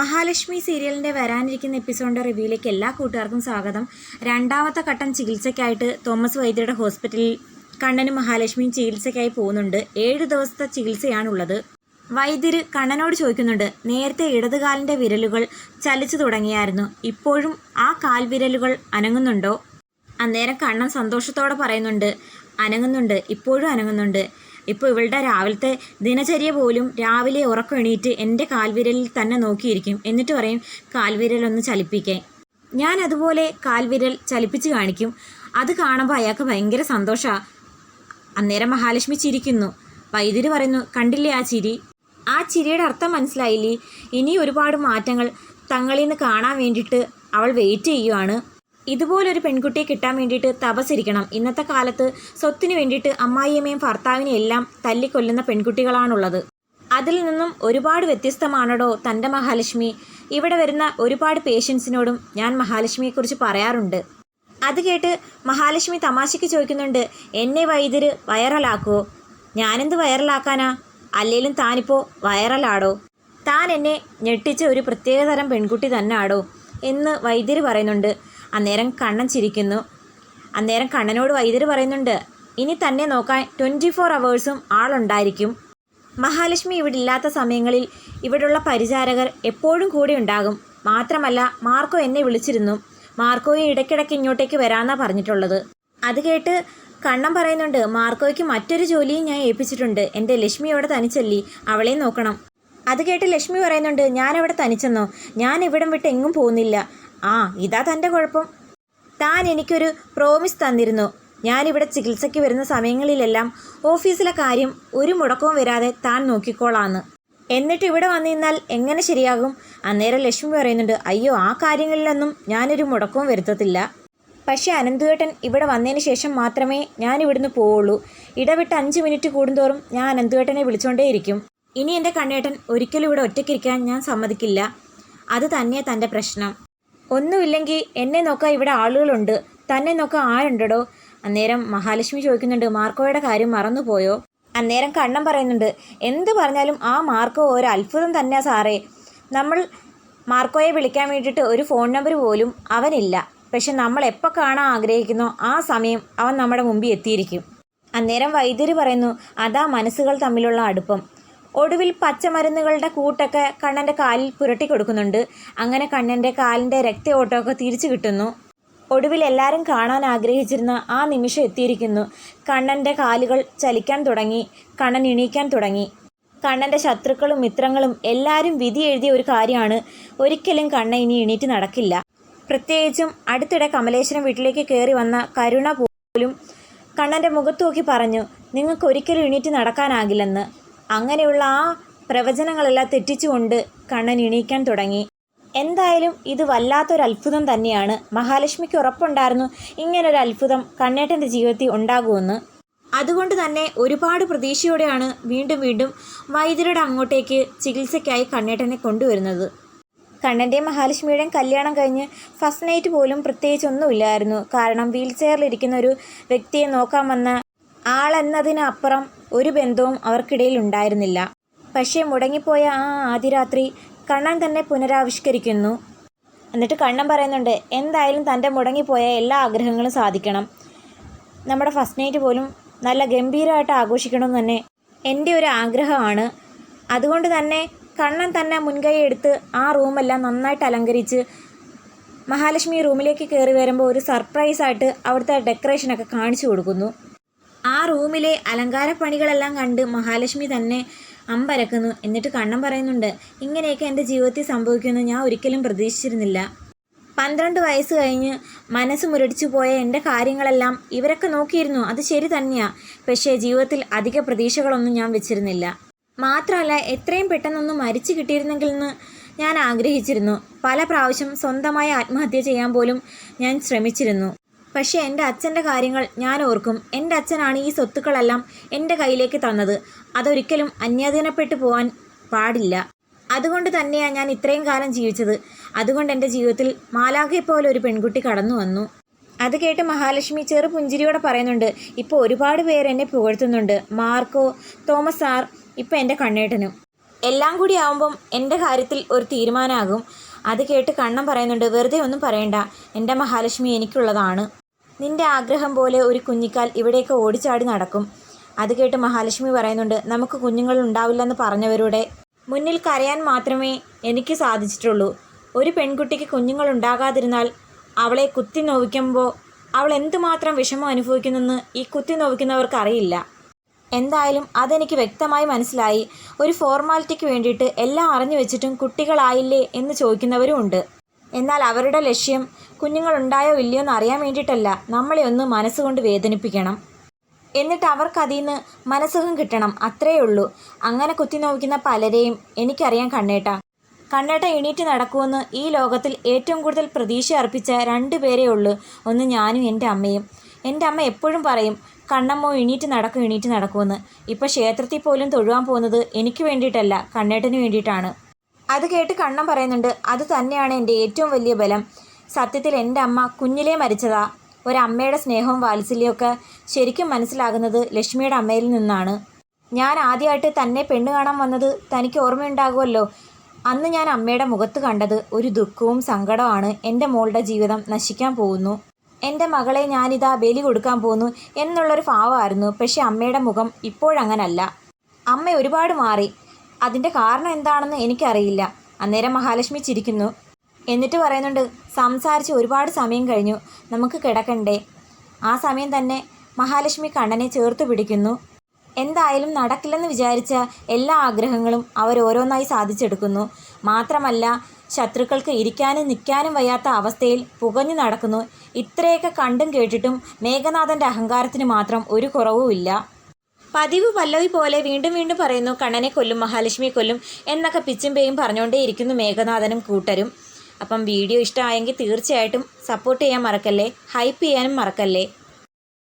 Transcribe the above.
മഹാലക്ഷ്മി സീരിയലിന്റെ വരാനിരിക്കുന്ന എപ്പിസോഡിന്റെ റിവ്യൂയിലേക്ക് എല്ലാ കൂട്ടുകാർക്കും സ്വാഗതം. രണ്ടാമത്തെ ഘട്ടം ചികിത്സയ്ക്കായിട്ട് തോമസ് വൈദ്യരുടെ ഹോസ്പിറ്റലിൽ കണ്ണനും മഹാലക്ഷ്മിയും ചികിത്സയ്ക്കായി പോകുന്നുണ്ട്. ഏഴ് ദിവസത്തെ ചികിത്സയാണുള്ളത്. വൈദ്യര് കണ്ണനോട് ചോദിക്കുന്നുണ്ട് നേരത്തെ ഇടതുകാലിന്റെ വിരലുകൾ ചലിച്ചു തുടങ്ങിയായിരുന്നു. ഇപ്പോഴും ആ കാൽവിരലുകൾ അനങ്ങുന്നുണ്ടോ? അന്നേരം കണ്ണൻ സന്തോഷത്തോടെ പറയുന്നുണ്ട് അനങ്ങുന്നുണ്ട് ഇപ്പോഴും അനങ്ങുന്നുണ്ട്. ഇപ്പോൾ ഇവളുടെ രാവിലത്തെ ദിനചര്യ പോലും രാവിലെ ഉറക്കം എണീറ്റ് എന്റെ കാൽവിരലിൽ തന്നെ നോക്കിയിരിക്കും. എന്നിട്ട് പറയും കാൽവിരലൊന്ന് ചലിപ്പിക്കാൻ ഞാൻ അതുപോലെ കാൽവിരൽ ചലിപ്പിച്ച് കാണിക്കും. അത് കാണുമ്പോൾ അയാൾക്ക് ഭയങ്കര സന്തോഷമാണ് അന്നേരം മഹാലക്ഷ്മി ചിരിക്കുന്നു. വൈദ്യുതി പറയുന്നു കണ്ടില്ലേ ആ ചിരി? ആ ചിരിയുടെ അർത്ഥം മനസ്സിലായില്ലേ? ഇനി ഒരുപാട് മാറ്റങ്ങൾ തങ്ങളിൽ നിന്ന് കാണാൻ വേണ്ടിയിട്ട് അവൾ വെയിറ്റ് ചെയ്യുവാണ്. ഇതുപോലൊരു പെൺകുട്ടിയെ കിട്ടാൻ വേണ്ടിയിട്ട് തപസിരിക്കണം ഇന്നത്തെ കാലത്ത് സ്വത്തിന് വേണ്ടിയിട്ട് അമ്മായിയമ്മയും ഭർത്താവിനെ എല്ലാം തല്ലിക്കൊല്ലുന്ന പെൺകുട്ടികളാണുള്ളത്. അതിൽ നിന്നും ഒരുപാട് വ്യത്യസ്തമാണടോ തന്റെ മഹാലക്ഷ്മി. ഇവിടെ വരുന്ന ഒരുപാട് പേഷ്യൻസിനോടും ഞാൻ മഹാലക്ഷ്മിയെക്കുറിച്ച് പറയാറുണ്ട്. അത് കേട്ട് മഹാലക്ഷ്മി തമാശയ്ക്ക് ചോദിക്കുന്നുണ്ട് എന്നെ വൈദ്യര് വൈറലാക്കുമോ ഞാനെന്ത് വൈറലാക്കാനാ? അല്ലെങ്കിലും താനിപ്പോൾ വൈറലാടോ? താൻ എന്നെ ഞെട്ടിച്ച ഒരു പ്രത്യേകതരം പെൺകുട്ടി തന്നെ ആടോ എന്ന് വൈദ്യര് പറയുന്നുണ്ട് അന്നേരം കണ്ണൻ ചിരിക്കുന്നു. അന്നേരം കണ്ണനോട് വൈദ്യർ പറയുന്നുണ്ട് ഇനി തന്നെ നോക്കാൻ ട്വന്റി ഫോർ അവേഴ്സും ആളുണ്ടായിരിക്കും. മഹാലക്ഷ്മി ഇവിടെ ഇല്ലാത്ത സമയങ്ങളിൽ ഇവിടുള്ള പരിചാരകർ എപ്പോഴും കൂടെ ഉണ്ടാകും. മാത്രമല്ല മാർക്കോ എന്നെ വിളിച്ചിരുന്നു. മാർക്കോയെ ഇടയ്ക്കിടയ്ക്ക് ഇങ്ങോട്ടേക്ക് വരാമെന്നാണ് പറഞ്ഞിട്ടുള്ളത്. അത് കേട്ട് കണ്ണൻ പറയുന്നുണ്ട് മാർക്കോയ്ക്ക് മറ്റൊരു ജോലിയും ഞാൻ ഏൽപ്പിച്ചിട്ടുണ്ട്. എന്റെ ലക്ഷ്മി അവിടെ തനിച്ചല്ലി അവളെ നോക്കണം. അത് കേട്ട് ലക്ഷ്മി പറയുന്നുണ്ട് ഞാനവിടെ തനിച്ചെന്നോ? ഞാൻ ഇവിടം വിട്ട് എങ്ങും പോകുന്നില്ല. ആ ഇതാ തന്റെ കുഴപ്പം. താൻ എനിക്കൊരു പ്രോമിസ് തന്നിരുന്നു. ഞാനിവിടെ ചികിത്സയ്ക്ക് വരുന്ന സമയങ്ങളിലെല്ലാം ഓഫീസിലെ കാര്യം ഒരു മുടക്കവും വരാതെ താൻ നോക്കിക്കോളാന്ന്. എന്നിട്ട് ഇവിടെ വന്നു നിന്നാൽ എങ്ങനെ ശരിയാകും? അന്നേരം ലക്ഷ്മി പറയുന്നുണ്ട് അയ്യോ ആ കാര്യങ്ങളിലൊന്നും ഞാനൊരു മുടക്കവും വരുത്തത്തില്ല. പക്ഷേ അനന്തുവേട്ടൻ ഇവിടെ വന്നതിന് ശേഷം മാത്രമേ ഞാൻ ഇവിടുന്ന് പോവുള്ളൂ. ഇടവിട്ട് അഞ്ച് മിനിറ്റ് കൂടുന്തോറും ഞാൻ അനന്തുവേട്ടനെ വിളിച്ചുകൊണ്ടേയിരിക്കും ഇനി എന്റെ കണ്ണേട്ടൻ ഒരിക്കലും ഇവിടെ ഒറ്റയ്ക്കിരിക്കാൻ ഞാൻ സമ്മതിക്കില്ല. അത് തന്നെ തന്റെ പ്രശ്നം. ഒന്നുമില്ലെങ്കിൽ എന്നെ നോക്കാൻ ഇവിടെ ആളുകളുണ്ട്. തന്നെ നോക്കാൻ ആരുണ്ടടോ? അന്നേരം മഹാലക്ഷ്മി ചോദിക്കുന്നുണ്ട് മാർക്കോയുടെ കാര്യം മറന്നുപോയോ? അന്നേരം കണ്ണം പറയുന്നുണ്ട് എന്ത് പറഞ്ഞാലും ആ മാർക്കോ ഒരു അത്ഭുതം തന്നെയാ സാറേ. നമ്മൾ മാർക്കോയെ വിളിക്കാൻ വേണ്ടിയിട്ട് ഒരു ഫോൺ നമ്പർ പോലും അവനില്ല. പക്ഷെ നമ്മൾ എപ്പോൾ കാണാൻ ആഗ്രഹിക്കുന്നോ ആ സമയം അവൻ നമ്മുടെ മുമ്പിൽ എത്തിയിരിക്കും. അന്നേരം വൈദ്യര് പറയുന്നു അതാ മനസ്സുകൾ തമ്മിലുള്ള അടുപ്പം. ഒടുവിൽ പച്ചമരുന്നുകളുടെ കൂട്ടൊക്കെ കണ്ണന്റെ കാലിൽ പുരട്ടി കൊടുക്കുന്നുണ്ട്. അങ്ങനെ കണ്ണന്റെ കാലിന്റെ രക്തയോട്ടമൊക്കെ തിരിച്ചു കിട്ടുന്നു. ഒടുവിൽ എല്ലാവരും കാണാൻ ആഗ്രഹിച്ചിരുന്ന ആ നിമിഷം എത്തിയിരിക്കുന്നു. കണ്ണന്റെ കാലുകൾ ചലിക്കാൻ തുടങ്ങി. കണ്ണൻ എണീക്കാൻ തുടങ്ങി. കണ്ണന്റെ ശത്രുക്കളും മിത്രങ്ങളും എല്ലാവരും വിധി എഴുതിയ ഒരു കാര്യമാണ്. ഒരിക്കലും കണ്ണ ഇനി എണീറ്റ് നടക്കില്ല. പ്രത്യേകിച്ചും അടുത്തിടെ കമലേശ്വരം വീട്ടിലേക്ക് കയറി വന്ന കരുണ പോലും കണ്ണന്റെ മുഖത്ത് നോക്കി പറഞ്ഞു നിങ്ങൾക്ക് ഒരിക്കലും എണീറ്റ് നടക്കാനാകില്ലെന്ന്. അങ്ങനെയുള്ള ആ പ്രവചനങ്ങളെല്ലാം തെറ്റിച്ചുകൊണ്ട് കണ്ണൻ എണീക്കാൻ തുടങ്ങി. എന്തായാലും ഇത് വല്ലാത്തൊരു അത്ഭുതം തന്നെയാണ്. മഹാലക്ഷ്മിക്ക് ഉറപ്പുണ്ടായിരുന്നു ഇങ്ങനൊരു അത്ഭുതം കണ്ണേട്ടന്റെ ജീവിതത്തിൽ ഉണ്ടാകുമെന്ന്. അതുകൊണ്ട് തന്നെ ഒരുപാട് പ്രതീക്ഷയോടെയാണ് വീണ്ടും വീണ്ടും വൈദ്യരുടെ അങ്ങോട്ടേക്ക് ചികിത്സയ്ക്കായി കണ്ണേട്ടനെ കൊണ്ടുവരുന്നത്. കണ്ണന്റെയും മഹാലക്ഷ്മിയുടെയും കല്യാണം കഴിഞ്ഞ് ഫസ്റ്റ് നൈറ്റ് പോലും പ്രത്യേകിച്ചൊന്നുമില്ലായിരുന്നു. കാരണം വീൽ ചെയറിലിരിക്കുന്ന ഒരു വ്യക്തിയെ നോക്കാൻ വന്ന ആളെന്നതിനപ്പുറം ഒരു ബന്ധവും അവർക്കിടയിൽ ഉണ്ടായിരുന്നില്ല. പക്ഷേ മുടങ്ങിപ്പോയ ആ ആദ്യരാത്രി കണ്ണൻ തന്നെ പുനരാവിഷ്കരിക്കുന്നു. എന്നിട്ട് കണ്ണൻ പറയുന്നുണ്ട് എന്തായാലും തന്റെ മുടങ്ങിപ്പോയ എല്ലാ ആഗ്രഹങ്ങളും സാധിക്കണം. നമ്മുടെ ഫസ്റ്റ് നൈറ്റ് പോലും നല്ല ഗംഭീരമായിട്ട് ആഘോഷിക്കണം തന്നെ എന്റെ ഒരു ആഗ്രഹമാണ്. അതുകൊണ്ട് തന്നെ കണ്ണൻ തന്നെ മുൻകൈ എടുത്ത് ആ റൂമെല്ലാം നന്നായിട്ട് അലങ്കരിച്ച് മഹാലക്ഷ്മി റൂമിലേക്ക് കയറി വരുമ്പോൾ ഒരു സർപ്രൈസായിട്ട് അവിടുത്തെ ഡെക്കറേഷനൊക്കെ കാണിച്ചു കൊടുക്കുന്നു. ആ റൂമിലെ അലങ്കാരപ്പണികളെല്ലാം കണ്ട് മഹാലക്ഷ്മി തന്നെ അമ്പരക്കുന്നു എന്നിട്ട് കണ്ണം പറയുന്നുണ്ട് ഇങ്ങനെയൊക്കെ എന്റെ ജീവിതത്തിൽ സംഭവിക്കുമെന്ന് ഞാൻ ഒരിക്കലും പ്രതീക്ഷിച്ചിരുന്നില്ല. പന്ത്രണ്ട് വയസ്സ് കഴിഞ്ഞ് മനസ്സ് മുരടിച്ചു പോയ എന്റെ കാര്യങ്ങളെല്ലാം ഇവരൊക്കെ നോക്കിയിരുന്നു. അത് ശരി തന്നെയാണ് പക്ഷേ ജീവിതത്തിൽ അധിക പ്രതീക്ഷകളൊന്നും ഞാൻ വെച്ചിരുന്നില്ല. മാത്രമല്ല എത്രയും പെട്ടെന്നൊന്ന് മരിച്ചു കിട്ടിയിരുന്നെങ്കിൽ എന്ന് ഞാൻ ആഗ്രഹിച്ചിരുന്നു. പല പ്രാവശ്യം സ്വന്തമായി ആത്മഹത്യ ചെയ്യാൻ പോലും ഞാൻ ശ്രമിച്ചിരുന്നു. പക്ഷേ എന്റെ അച്ഛന്റെ കാര്യങ്ങൾ ഞാൻ ഓർക്കും. എന്റെ അച്ഛനാണ് ഈ സ്വത്തുക്കളെല്ലാം എന്റെ കയ്യിലേക്ക് തന്നത്. അതൊരിക്കലും അന്യാധീനപ്പെട്ടു പോകാൻ പാടില്ല. അതുകൊണ്ട് തന്നെയാണ് ഞാൻ ഇത്രയും കാലം ജീവിച്ചത്. അതുകൊണ്ട് എന്റെ ജീവിതത്തിൽ മാലാഖയെ പോലെ ഒരു പെൺകുട്ടി കടന്നു വന്നു. അത് കേട്ട് മഹാലക്ഷ്മി ചെറു പുഞ്ചിരിയോടെ പറയുന്നുണ്ട് ഇപ്പോൾ ഒരുപാട് പേര് എന്നെ പുകഴ്ത്തുന്നുണ്ട്. മാർക്കോ തോമസ് സാർ ഇപ്പോൾ എന്റെ കണ്ണേട്ടനും. എല്ലാം കൂടി ആവുമ്പം എന്റെ കാര്യത്തിൽ ഒരു തീരുമാനമാകും. അത് കേട്ട് കണ്ണം പറയുന്നുണ്ട് വെറുതെ ഒന്നും പറയണ്ട. എന്റെ മഹാലക്ഷ്മി എനിക്കുള്ളതാണ്. നിന്റെ ആഗ്രഹം പോലെ ഒരു കുഞ്ഞിക്കാൽ ഇവിടെയൊക്കെ ഓടിച്ചാടി നടക്കും. അത് കേട്ട് മഹാലക്ഷ്മി പറയുന്നുണ്ട് നമുക്ക് കുഞ്ഞുങ്ങൾ ഉണ്ടാവില്ലെന്ന് പറഞ്ഞവരുടെ മുന്നിൽ കരയാൻ മാത്രമേ എനിക്ക് സാധിച്ചിട്ടുള്ളൂ. ഒരു പെൺകുട്ടിക്ക് കുഞ്ഞുങ്ങൾ ഉണ്ടാകാതിരുന്നാൽ അവളെ കുത്തി നോവിക്കുമ്പോൾ അവൾ എന്തുമാത്രം വിഷമം അനുഭവിക്കുന്നെന്ന് ഈ കുത്തി നോവിക്കുന്നവർക്ക് അറിയില്ല. എന്തായാലും അതെനിക്ക് വ്യക്തമായി മനസ്സിലായി. ഒരു ഫോർമാലിറ്റിക്ക് വേണ്ടിയിട്ട് എല്ലാം അറിഞ്ഞു വെച്ചിട്ടും കുട്ടികളായില്ലേ എന്ന് ചോദിക്കുന്നവരും ഉണ്ട്. എന്നാൽ അവരുടെ ലക്ഷ്യം കുഞ്ഞുങ്ങളുണ്ടായോ ഇല്ലയോ എന്ന് അറിയാൻ വേണ്ടിയിട്ടല്ല നമ്മളെ ഒന്ന് മനസ്സുകൊണ്ട് വേദനിപ്പിക്കണം. എന്നിട്ട് അവർക്ക് അതിൽ നിന്ന് മനസ്സുഖം കിട്ടണം. അത്രയേ ഉള്ളൂ. അങ്ങനെ കുത്തി നോക്കുന്ന പലരെയും എനിക്കറിയാം കണ്ണേട്ട. കണ്ണേട്ട എണീറ്റ് നടക്കുമെന്ന് ഈ ലോകത്തിൽ ഏറ്റവും കൂടുതൽ പ്രതീക്ഷ അർപ്പിച്ച രണ്ട് പേരേ ഉള്ളൂ. ഒന്ന് ഞാനും എന്റെ അമ്മയും. എന്റെ അമ്മ എപ്പോഴും പറയും കണ്ണമ്മോ എണീറ്റ് നടക്കും എണീറ്റ് നടക്കുമെന്ന്. ഇപ്പോൾ ക്ഷേത്രത്തിൽ പോലും തൊഴുവാൻ പോകുന്നത് എനിക്ക് വേണ്ടിയിട്ടല്ല കണ്ണേട്ടന് വേണ്ടിയിട്ടാണ്. അത് കേട്ട് കണ്ണം പറയുന്നുണ്ട് അത് തന്നെയാണ് എന്റെ ഏറ്റവും വലിയ ബലം. സത്യത്തിൽ എന്റെ അമ്മ കുഞ്ഞിലേ മരിച്ചതാ. ഒരമ്മയുടെ സ്നേഹവും വാത്സല്യമൊക്കെ ശരിക്കും മനസ്സിലാകുന്നത് ലക്ഷ്മിയുടെ അമ്മയിൽ നിന്നാണ്. ഞാൻ ആദ്യമായിട്ട് തന്നെ പെണ്ണ് കാണാൻ വന്നത് തനിക്ക് ഓർമ്മയുണ്ടാകുമല്ലോ. അന്ന് ഞാൻ അമ്മയുടെ മുഖത്ത് കണ്ടത് ഒരു ദുഃഖവും സങ്കടമാണ് എന്റെ മോളുടെ ജീവിതം നശിക്കാൻ പോകുന്നു. എന്റെ മകളെ ഞാനിതാ ബലി കൊടുക്കാൻ പോകുന്നു എന്നുള്ളൊരു ഭാവമായിരുന്നു. പക്ഷേ അമ്മയുടെ മുഖം ഇപ്പോഴങ്ങനല്ല. അമ്മ ഒരുപാട് മാറി. അതിന്റെ കാരണം എന്താണെന്ന് എനിക്കറിയില്ല. അന്നേരം മഹാലക്ഷ്മി ചിരിക്കുന്നു. എന്നിട്ട് പറയുന്നുണ്ട് സംസാരിച്ച് ഒരുപാട് സമയം കഴിഞ്ഞു. നമുക്ക് കിടക്കണ്ടേ? ആ സമയം തന്നെ മഹാലക്ഷ്മി കണ്ണനെ ചേർത്ത് പിടിക്കുന്നു. എന്തായാലും നടക്കില്ലെന്ന് വിചാരിച്ച എല്ലാ ആഗ്രഹങ്ങളും അവരോരോന്നായി സാധിച്ചെടുക്കുന്നു. മാത്രമല്ല ശത്രുക്കൾക്ക് ഇരിക്കാനും നിൽക്കാനും വയ്യാത്ത അവസ്ഥയിൽ പുകഞ്ഞു നടക്കുന്നു. ഇത്രയൊക്കെ കണ്ടും കേട്ടിട്ടും മേഘനാഥന്റെ അഹങ്കാരത്തിന് മാത്രം ഒരു കുറവുമില്ല പതിവ് പല്ലവി പോലെ വീണ്ടും വീണ്ടും പറയുന്നു കണ്ണനെ കൊല്ലും മഹാലക്ഷ്മി കൊല്ലും എന്നൊക്കെ പിച്ചും പേയും പറഞ്ഞുകൊണ്ടേയിരിക്കുന്നു മേഘനാഥനും കൂട്ടരും. അപ്പം വീഡിയോ ഇഷ്ടമായെങ്കിൽ തീർച്ചയായിട്ടും സപ്പോർട്ട് ചെയ്യാൻ മറക്കല്ലേ? ഹൈപ്പ് ചെയ്യാനും മറക്കല്ലേ?